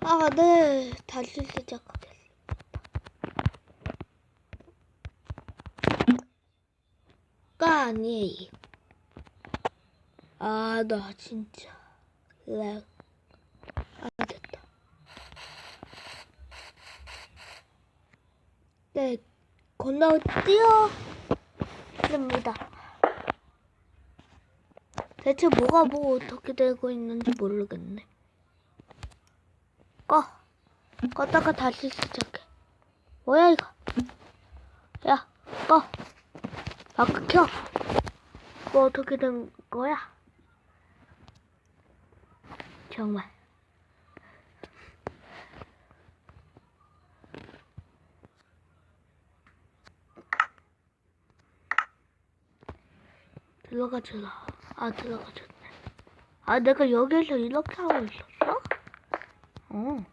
아, 네. 다시 시작하겠습니다. 가 아니에요. 아, 나 진짜. 렉. 아, 됐다. 네, 건너 뛰어. 됩니다. 대체 뭐가 뭐 어떻게 되고 있는지 모르겠네. 꺼. 껐다가 다시 시작해. 뭐야 이거? 야, 꺼. 마크 켜. 뭐 어떻게 된 거야? 정말. 들어가줘라. 아, 들어가줬네. 아, 내가 여기서 이렇게 하고 있었어? 어.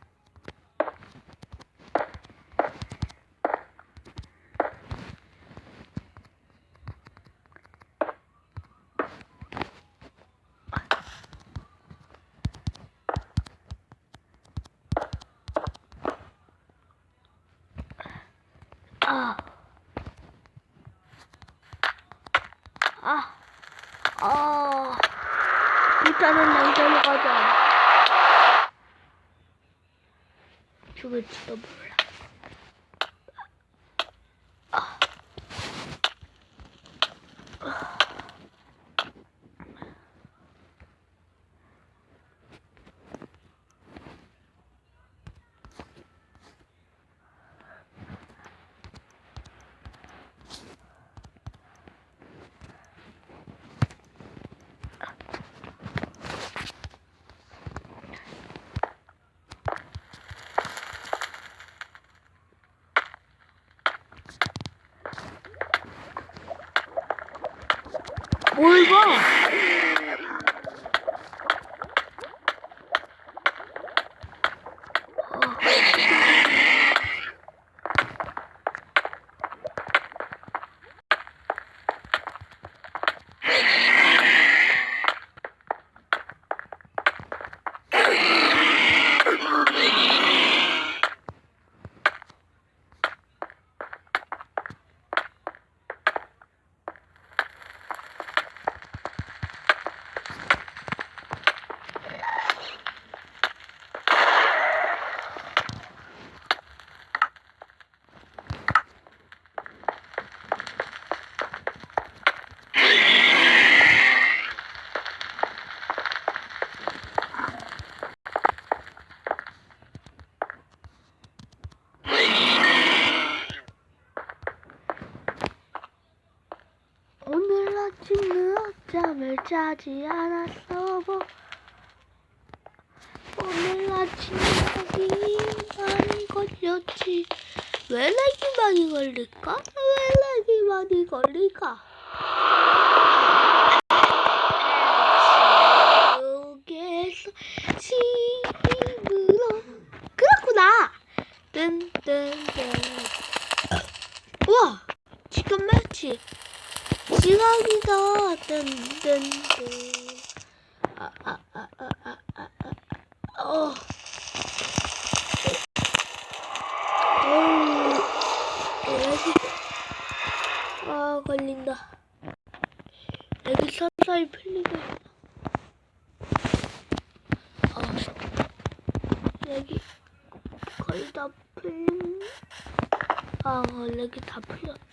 아. 아. 아. 일단은 남자로 가자. 죽을지도 몰라. 아. 뭘 봐? 오늘 아침 늦 잠을 자지 않았어 뭐 오늘 아침 렉이 많이 걸렸지 왜 렉이 많이 걸릴까? 왜 렉이 많이 걸릴까? 지옥에서 집으로 그렇구나 뜬뜬뜬 우와 지금 마치 시간이다. 뜬뜬뜬. 아, 아, 아, 아, 아, 아, 아, 어. 아, 걸린다. 여기 서서히 풀리고. 아, 여기 거의 다 풀린. 아, 여기 다 풀렸다.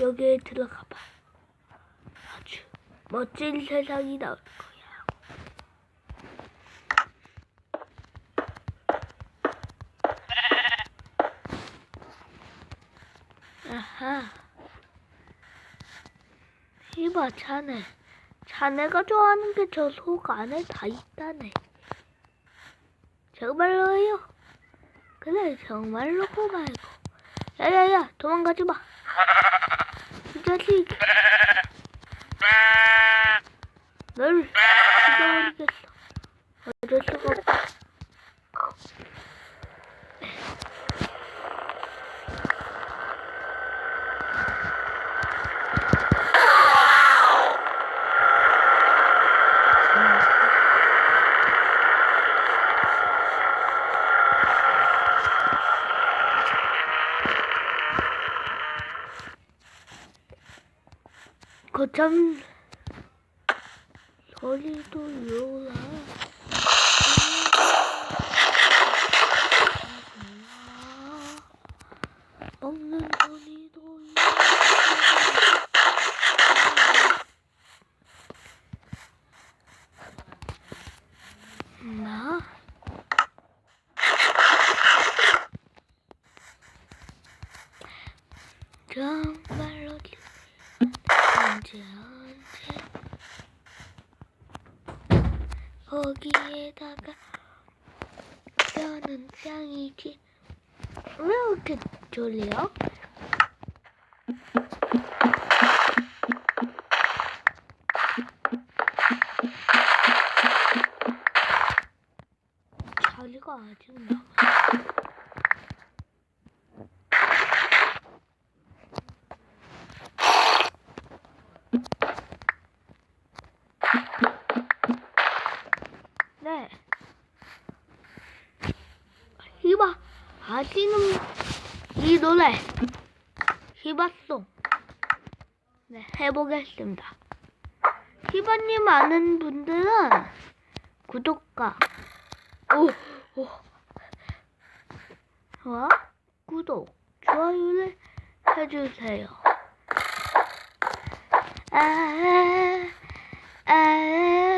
여기에 들어가 봐. 아주 멋진 세상이 나올 거야. 아하. 이봐, 자네. 자네가 좋아하는 게 저 속 안에 다 있다네. 정말로요? 그래, 정말로 고마워. 야야야, 도망가지 마. 이자 참 소리도 요라 먹는 소리도 요라 나. 거기에다가 뼈는 짱이지 왜 이렇게 졸려? 자리가 아주 나 있는데. 히바 아시는 이 노래 히바송. 네 해보겠습니다. 히바님 아는 분들은 구독과 오, 오. 와 구독 좋아요를 해주세요. 아, 아, 아.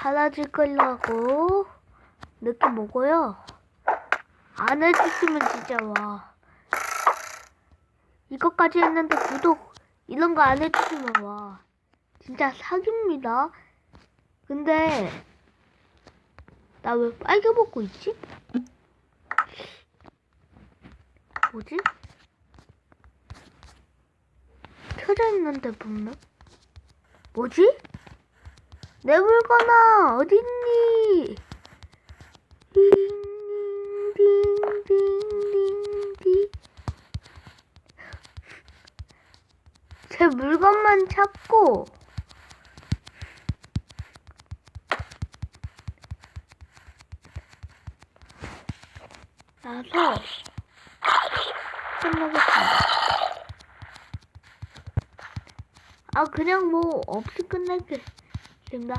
달라질 거라고 느낌 먹어요. 안 해주시면 진짜 와. 이것까지 했는데 구독 이런 거 안 해주시면 와. 진짜 사기입니다. 근데 나 왜 빨개 먹고 있지? 뭐지? 켜져 있는데 분명? 뭐지? 내 물건아 어딨니? 딩딩딩딩딩 제 물건만 찾고 나서 끝나겠다. 아 그냥 뭐 없이 끝낼게. üstümde.